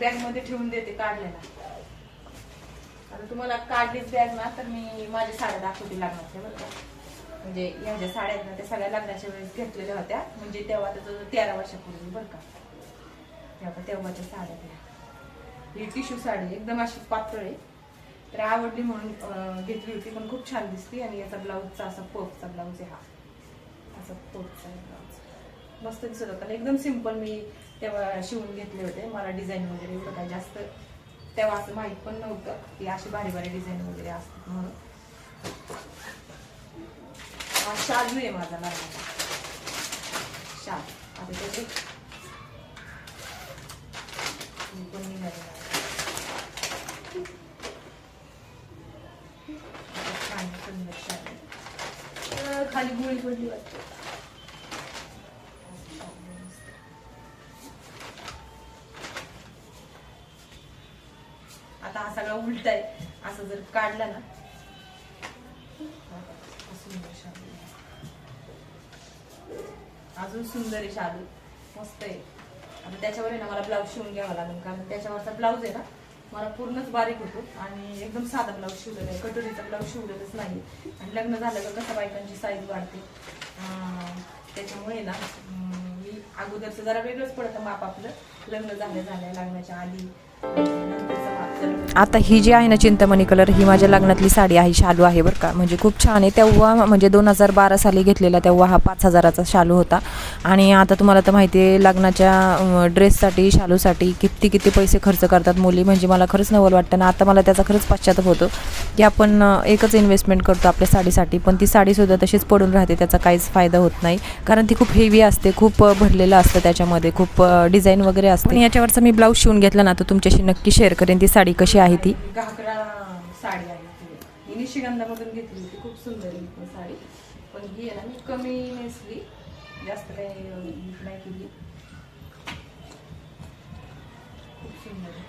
बॅगमध्ये ठेवून देते काढलेला. आता तुम्हाला काढलीच बॅग ना तर मी माझ्या साड्या दाखवते लग्नाच्या बरं का. म्हणजे ह्या ज्या साड्या आहेत ना त्या सगळ्या लग्नाच्या वेळेस घेतलेल्या होत्या. म्हणजे तेव्हा त्याचं तेरा वर्षापूर्वी बरं का. तेव्हा तेव्हाच्या साड्या त्या. ही टिश्यू साडी एकदम अशी पातळ आहे. तर आवडली म्हणून घेतली होती पण खूप छान दिसते आणि याचा ब्लाऊजचा असा पोपचा ब्लाऊज आहे हा. असा पोपचा ब्लाऊज. मस्त दिसत होता. आणि एकदम सिंपल मी तेव्हा शिवून घेतले होते. मला डिझाईन वगैरे एवढं काय जास्त तेव्हा असं माहीत पण नव्हतं की अशी भारी भारी डिझाईन वगैरे असतात म्हणून. हा आहे माझा लग्नाचा शाल. आता त्याचे पण निघाले खाली गुळी पडली वाटते. असं जर काढलं ना. अजून सुंदर आहे शालू. मस्त आहे. आता त्याच्यावर आहे ना मला ब्लाऊज शिवून घ्यावा लागेल कारण त्याच्यावरचा ब्लाऊज आहे ना मला पूर्णच बारीक होतो आणि एकदम साधा ब्लाऊज शिवलेला आहे. कटोरीचा ब्लाऊज शिवलेलाच नाही आणि लग्न झालं का कसं बायकांची साईज वाढते. त्याच्यामुळे ना मी अगोदरचं जरा वेगळंच पडतं माप आपलं. लग्न झालं झाल्या लग्नाच्या आधी. आता ही जी आहे ना चिंतामणी कलर ही माझ्या लग्नातली साडी आहे शालू आहे बरं का. म्हणजे खूप छान आहे. तेव्हा म्हणजे दोन हजार बारा साली घेतलेला तेव्हा हा पाच हजाराचा शालू होता. आणि आता तुम्हाला तर माहिती आहे लग्नाच्या ड्रेससाठी शालूसाठी किती किती पैसे खर्च करतात मुली. म्हणजे मला खरंच नवल वाटतं. ना आता मला त्याचा खरंच पश्चाताप होतो की आपण एकच इन्व्हेस्टमेंट करतो आपल्या साडीसाठी. पण ती साडीसुद्धा तशीच पडून राहते त्याचा काहीच फायदा होत नाही. कारण ती खूप हेवी असते खूप भरलेलं असतं त्याच्यामध्ये. खूप डिझाईन वगैरे असते. याच्यावरचा मी ब्लाऊज शिवून घेतला ना तर तुमच्या तुमच्याशी नक्की शेअर करेन ती साडी कशी आहे ती? घागरा साडी आहे ती. ही निशिगंधामधून घेतली होती खूप सुंदर आहे ती साडी. पण ही आहे ना मी कमी नेसली. जास्त काही नाही केली. खूप सुंदर आहे.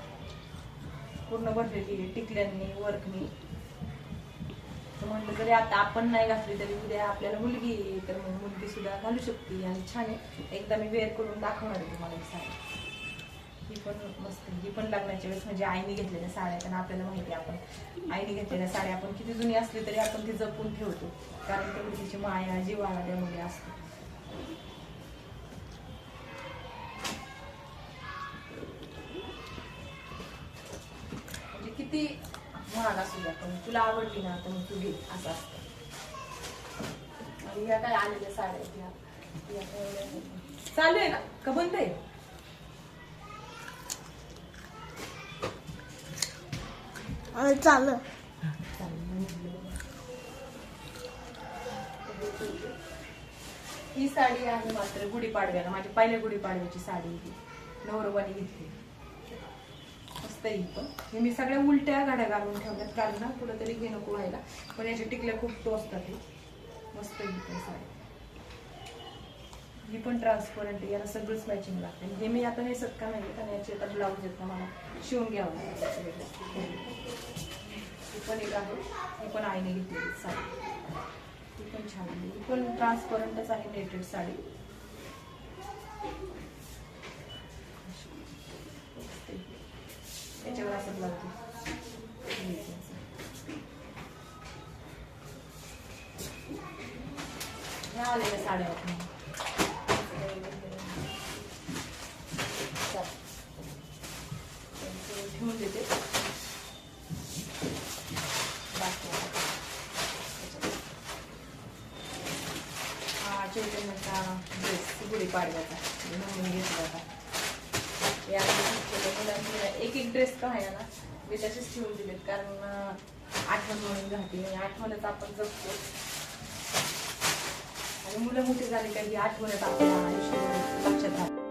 पूर्ण भरलेली आहे टिकल्यांनी वर्कनी तर म्हटलं जरी आता आपण नाही घातली तरी उद्या आपल्याला मुलगी तर मग मुलगी सुद्धा घालू शकते आणि छान आहे. एकदा मी वेअर करून दाखवणार आहे तुम्हाला ही साडी. पण मस्त. ही पण लग्नाच्या वेळेस म्हणजे आईने घेतलेल्या साड्या कारण आपल्याला माहिती आहे आपण. आईने घेतलेल्या साड्या आपण किती जुनी असली तरी आपण ती जपून ठेवतो. कारण तेवढी तिची माया जीवाला त्यामुळे असतो म्हणजे किती महाग असू द्या पण तुला आवडली ना तर मग तू घे. असं असतं. आणि या काय आलेल्या साड्या चालू आहे ना? का बंद आहे? चालू ही साडी आहे मात्र गुढीपाडव्याला माझी पहिल्या गुढीपाडव्याची साडी ही. नवरवानी घेतली. मस्त इथं हे मी सगळ्या उलट्या गाड्या घालून ठेवल्यात कारण ना कुठं तरी घे नको व्हायला. पण याच्या टिकल्या खूप टोचतात मस्त इथं साडी. ही पण ट्रान्सपरंट आहे. याला सगळंच मॅचिंग लागते. हे मी आता हे सत्का नाही कारण याचे आता ब्लाऊज आहेत ना मला. शिवून घ्यावं लागेल ही पण एक आहे. ही पण आईने घेतलेली साडी. ती पण छान आहे. ही पण ट्रान्सपरंटच आहे नेटेड साडी. याच्यावर असं ब्लाऊज ह्या आलेल्या साड्या आहेत मग. त्यांचं ठेवून देते बाकी आता त्याच्यात. हा चैतन्याचा ड्रेस गुढीपाडव्याचा म्हणून घेतला होता या घेतलेल्या एक एक ड्रेस का आहे ना मी तसेच ठेवून दिलेत. कारण आठवण म्हणून राहते. आणि आठवणच आपण जगतो. आणि मुलं मोठी झाली काही आठवणच आपल्या आयुष्यामध्ये लक्षात राहते.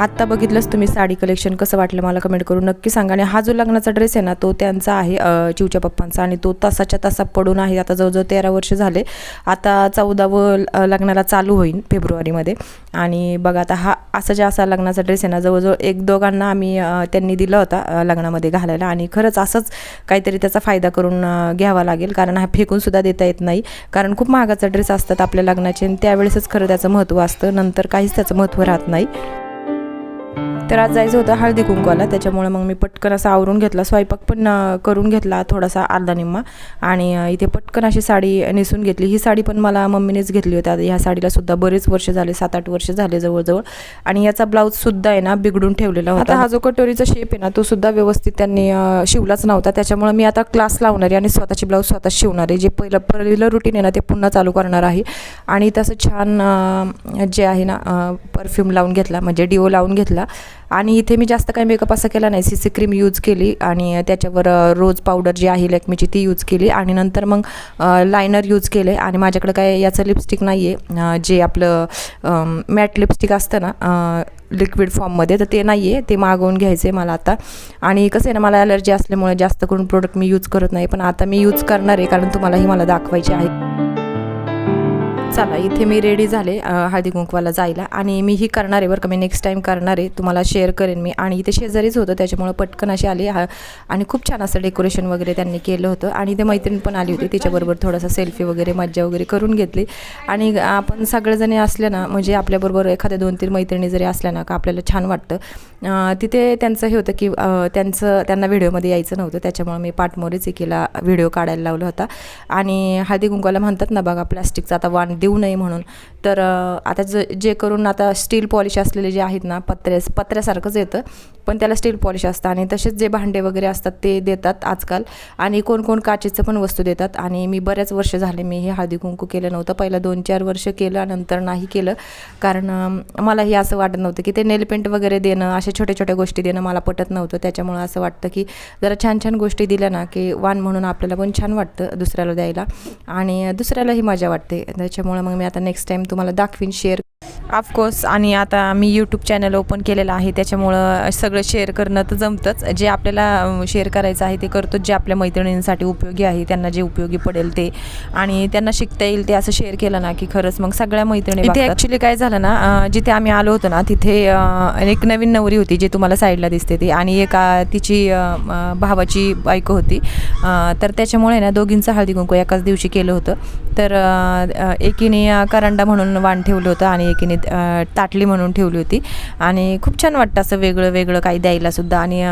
आत्ता बघितलंच तुम्ही साडी कलेक्शन कसं वाटलं मला कमेंट करून. नक्की सांगा. आणि हा जो लग्नाचा ड्रेस आहे ना तो त्यांचा आहे चिवच्या पप्पांचा. आणि तो तासाच्या तासा पडून आहे. आता जवळजवळ तेरा वर्ष झाले. आता चौदावं लग्नाला चालू होईल फेब्रुवारीमध्ये. आणि बघा आता हा असा जे असा लग्नाचा ड्रेस आहे ना जवळजवळ एक दोघांना आम्ही त्यांनी दिला होता लग्नामध्ये घालायला. आणि खरंच असंच काहीतरी त्याचा फायदा करून घ्यावा लागेल. कारण हा फेकूनसुद्धा देता येत नाही. कारण खूप महागाचा ड्रेस असतात आपल्या लग्नाचे. आणि त्यावेळेसच खरं त्याचं महत्त्व असतं. नंतर काहीच त्याचं महत्त्व राहत नाही. तर आज जायचं होतं हळदी कुंकवाला. त्याच्यामुळे मग मी पटकन असा आवरून घेतला. स्वयंपाक पण करून घेतला थोडासा अर्धा निम्मा. आणि इथे पटकन अशी साडी नेसून घेतली. ही साडी पण मला मम्मीनेच घेतली होती. आता ह्या साडीला सुद्धा बरेच वर्ष झाले सात आठ वर्ष झाले जवळजवळ. आणि याचा ब्लाऊजसुद्धा आहे ना बिघडून ठेवलेला होता. आता हा जो कटोरीचा शेप आहे ना तो सुद्धा व्यवस्थित त्यांनी शिवलाच नव्हता. त्याच्यामुळे मी आता क्लास लावणार आहे आणि स्वतःची ब्लाऊज स्वतः शिवणार आहे. जे पहिलं पहिलं रुटीन आहे ना ते पुन्हा चालू करणार आहे. आणि तसं छान जे आहे ना परफ्यूम लावून घेतला. म्हणजे डिओ लावून घेतला. आणि इथे मी जास्त काही मेकअप असा केला नाही. सी सी क्रीम यूज केली आणि त्याच्यावर रोज पावडर जी आहे लॅक्मीची ती यूज केली आणि नंतर मग लायनर यूज केले. आणि माझ्याकडे काय याचं लिपस्टिक नाही आहे जे आपलं मॅट लिपस्टिक असतं ना लिक्विड फॉर्ममध्ये तर ते नाही आहे ते मागवून घ्यायचं आहे मला आता. आणि कसं आहे ना मला ॲलर्जी असल्यामुळे जास्त करून प्रोडक्ट मी यूज करत नाही. पण आता मी यूज करणार आहे कारण तुम्हालाही मला दाखवायचे आहे चला इथे मी रेडी झाले हळदी कुंकवाला जायला. आणि मी ही करणार आहे बरं का मी नेक्स्ट टाईम करणार आहे. तुम्हाला शेअर करेन मी. आणि इथे शेजारीच होतं त्याच्यामुळं पटकन अशी आली. हा आणि खूप छान असं डेकोरेशन वगैरे त्यांनी केलं होतं. आणि ते मैत्रीण पण आली होती तिच्याबरोबर थोडासा सेल्फी वगैरे मज्जा वगैरे करून घेतली. आणि आपण सगळेजणी असल्या ना म्हणजे आपल्याबरोबर एखाद्या दोन तीन मैत्रिणी जरी असल्या ना का आपल्याला छान वाटतं. तिथे त्यांचं हे होतं की त्यांचं त्यांना व्हिडिओमध्ये यायचं नव्हतं. त्याच्यामुळे मी पाठमोरीच एकीला व्हिडिओ काढायला लावला होता. आणि हळदी कुंकवाला म्हणतात ना बघा प्लास्टिकचा आता वाण देऊ नये म्हणून. तर आता ज जे करून आता स्टील पॉलिश असलेले जे आहेत ना पत्र्या पत्र्यासारखंच येतं. पण त्याला स्टील पॉलिश असतं आणि तसेच जे भांडे वगैरे असतात ते देतात आजकाल. आणि कोण कोण काचेचं पण वस्तू देतात. आणि मी बऱ्याच वर्ष झाले मी हे हळदी कुंकू केलं नव्हतं. पहिलं दोन चार वर्ष केलं नंतर नाही केलं. कारण मलाही असं वाटत नव्हतं की ते नेलपेंट वगैरे देणं अशा छोट्या छोट्या गोष्टी देणं मला पटत नव्हतं. त्याच्यामुळं असं वाटतं की जरा छान छान गोष्टी दिल्या ना की वाण म्हणून आपल्याला पण छान वाटतं दुसऱ्याला द्यायला. आणि दुसऱ्यालाही मजा वाटते. त्याच्यामुळं मग मी आता नेक्स्ट टाईम तुम्हाला दाखवीन शेअर ऑफकोर्स आणि आता मी यूट्यूब चॅनल ओपन केलेलं आहे त्याच्यामुळं सगळं शेअर करणं तर जमतंच. जे आपल्याला शेअर करायचं आहे ते करतो जे आपल्या मैत्रिणींसाठी उपयोगी आहे त्यांना जे उपयोगी पडेल ते. आणि त्यांना शिकता येईल ते असं शेअर केलं ना की खरंच मग सगळ्या मैत्रिणी इथे ॲक्च्युली काय झालं ना जिथे आम्ही आलो होतो ना तिथे एक नवीन नवरी होती जी तुम्हाला साईडला दिसते ती. आणि एक तिची भावाची बायको होती. तर त्याच्यामुळे ना दोघींचं हळदी कुंकू एकाच दिवशी केलं होतं. तर अं, एकीने करंडा म्हणून वाण ठेवलं होतं आणि एकीने ताटली म्हणून ठेवली होती. आणि खूप छान वाटतं असं वेगळं वेगळं काही द्यायला सुद्धा आणि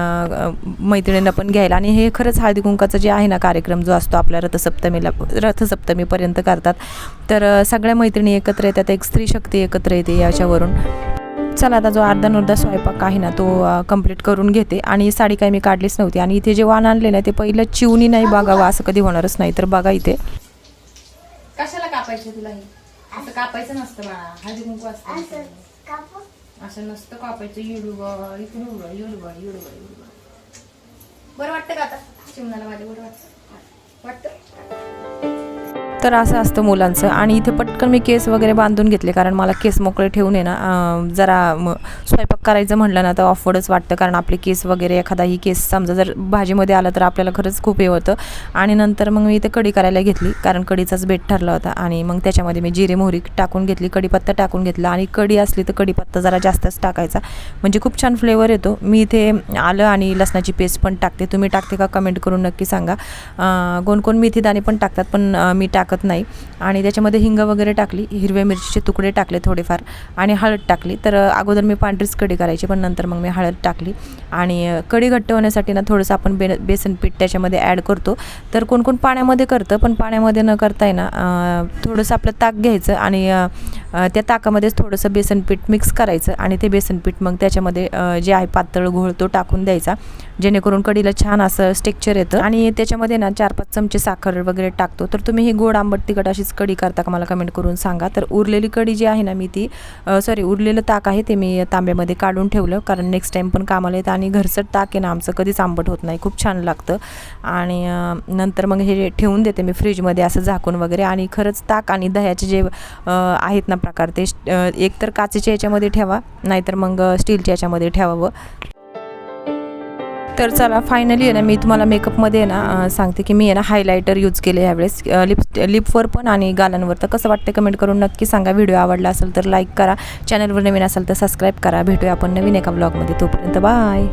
मैत्रिणींना पण घ्यायला. आणि हे खरंच हळदी कुंकाचं जे आहे ना कार्यक्रम जो असतो आपल्या रथसप्तमीला रथसप्तमीपर्यंत करतात. तर सगळ्या मैत्रिणी एकत्र येतात एक स्त्री शक्ती एकत्र येते याच्यावरून. चला आता जो अर्धा नुर्धा स्वयंपाक आहे ना तो कंप्लीट करून घेते. आणि साडी काही मी काढलीच नव्हती. आणि इथे जे वाण आणले ना ते पहिलं चिवणी नाही बघावं असं कधी होणारच नाही. तर बघा इथे. कापायचं तुला हे असं. कापायचं नसतं बाळा. हळदी कुंकू असतं असं. नसतं कापायचं. युडूबा इकडून उडवा युडूबा युडूबा युडूबा बरं वाटतं का आता? चिमणाला माझ्या बरं वाटतं. वाटतं? तर असं असतं मुलांचं. आणि इथे पटकन मी केस वगैरे बांधून घेतले कारण मला केस मोकळे ठेवून आहे ना जरा म- स्वयंपाक करायचं म्हटलं ना तर ऑफवर्डच वाटतं कारण आपले केस वगैरे एखादाही केस समजा जर भाजीमध्ये आला तर आपल्याला खरंच खूप हे होतं. आणि नंतर मग मी इथे कढी करायला घेतली कारण कढीचाच बेट ठरला होता. आणि मग त्याच्यामध्ये मी जिरे मोहरी टाकून घेतली कढीपत्ता टाकून घेतला. आणि कढी असली तर कढीपत्ता जरा जास्तच टाकायचा. म्हणजे खूप छान फ्लेवर येतो. मी इथे आलं आणि लसणाची पेस्ट पण टाकते. तुम्ही टाकते का कमेंट करून नक्की सांगा. कोण कोण मेथी दाणे पण टाकतात पण मी टाकत नाही. आणि त्याच्यामध्ये हिंग वगैरे टाकली हिरव्या मिरचीचे तुकडे टाकले थोडेफार आणि हळद टाकली. तर अगोदर मी पांढरीच कढी करायची पण नंतर मग मी हळद टाकली. आणि कढी घट्ट होण्यासाठी ना थोडंसं आपण बे बेसन पीठ त्याच्यामध्ये ॲड करतो. तर कोण कोण पाण्यामध्ये करतं पण पाण्यामध्ये न करता ना थोडंसं आपलं ताक घ्यायचं आणि त्या ताकामध्येच थोडंसं बेसन पीठ मिक्स करायचं आणि ते बेसन पीठ मग त्याच्यामध्ये जे आहे पातळ घोळ तो टाकून द्यायचा. जेणेकरून कढीला छान असं स्टेक्चर येतं. आणि त्याच्यामध्ये ना चार पाच चमचे साखर वगैरे टाकतो. तर तुम्ही ही गोड आंबट तिखट अशीच कढी करता का मला कमेंट करून सांगा. तर उरलेली कढी जी आहे ना मी ती सॉरी उरलेलं ताक आहे ते मी तांब्यामध्ये काढून ठेवलं. कारण नेक्स्ट टाईम पण कामाला येतं आणि घरचं ताक आहे ना आमचं कधीच आंबट होत नाही. खूप छान लागतं. आणि नंतर मग हे ठेवून देते मी फ्रीजमध्ये असं झाकून वगैरे. आणि खरंच ताक आणि दह्याचे जे आहेत ना प्रकार ते एकतर एक तर काचेच्या याच्यामध्ये ठेवा नाहीतर मग स्टीलच्या याच्यामध्ये ठेवावं. तर चला फायनली आहे ना मी तुम्हाला मेकअपमध्ये आहे ना सांगते की मी आहे ना हायलायटर यूज केले यावेळेस. लिप लिपवर पण आणि गालांवर. तर कसं वाटतं कमेंट करून नक्की सांगा. व्हिडिओ आवडला असेल तर लाईक करा. चॅनलवर नवीन असेल तर सबस्क्राईब करा. भेटूया आपण नवीन एका ब्लॉगमध्ये तोपर्यंत बाय